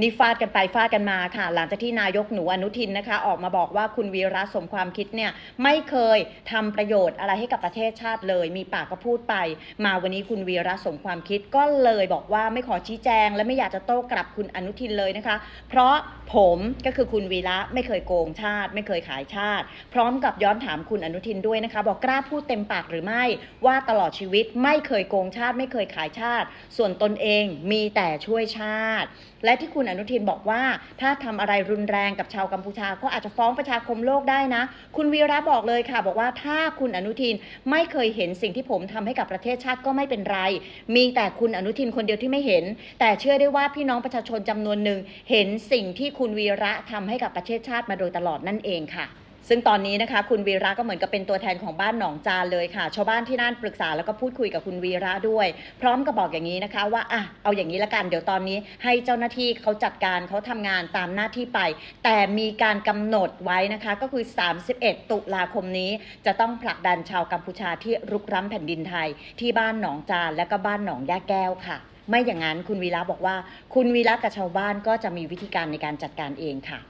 นี่ฟาดกันไปฟาดกันมาค่ะ หลังจากที่นายกหนูอนุทินนะคะ ออกมาบอกว่าคุณวีระสมความคิดเนี่ยไม่เคยทำประโยชน์อะไรให้กับประเทศชาติเลย มีปากก็พูดไป มาวันนี้คุณวีระสมความคิดก็เลยบอกว่าไม่ขอชี้แจง และไม่อยากจะโต้กลับคุณอนุทินเลยนะคะ เพราะผมก็คือคุณวีระไม่เคยโกงชาติ ไม่เคยขายชาติ พร้อมกับย้อนถามคุณอนุทินด้วยนะคะ บอกกล้าพูดเต็มปากหรือไม่ว่าตลอดชีวิตไม่เคยโกงชาติ ไม่เคยขายชาติ ส่วนตนเองมีแต่ช่วยชาติ และที่คุณอนุทินบอกว่า ถ้าทำอะไรรุนแรงกับชาวกัมพูชา ก็อาจจะฟ้องประชาคมโลกได้นะ คุณวีระบอกเลยค่ะ บอกว่าถ้าคุณอนุทินไม่เคยเห็นสิ่งที่ผมทำให้กับประเทศชาติก็ไม่เป็นไร มีแต่คุณอนุทินคนเดียวที่ไม่เห็น แต่เชื่อได้ว่าพี่น้องประชาชนจำนวนหนึ่งเห็นสิ่งที่คุณวีระทำให้กับประเทศชาติมาโดยตลอดนั่นเองค่ะ ซึ่งตอนนี้นะคะคุณวีระก็เหมือนกับเป็นตัวแทนของบ้านหนองจานเลยค่ะ ชาวบ้านที่นั่นปรึกษาแล้วก็พูดคุยกับคุณวีระด้วย พร้อมกับบอกอย่างนี้นะคะ ว่าอะเอาอย่างนี้ละกันเดี๋ยวตอนนี้ ให้เจ้าหน้าที่เขาจัดการเขาทำงานตามหน้าที่ไป แต่มีการกำหนดไว้นะคะ ก็คือ 31 ตุลาคมนี้ จะต้องผลักดันชาวกัมพูชาที่รุกร้ำแผ่นดินไทย ที่บ้านหนองจานและก็บ้านหนองย่าแก้วค่ะ ไม่อย่างนั้นคุณวีระบอกว่า คุณวีระกับชาวบ้านก็จะมีวิธีการในการจัดการเองค่ะ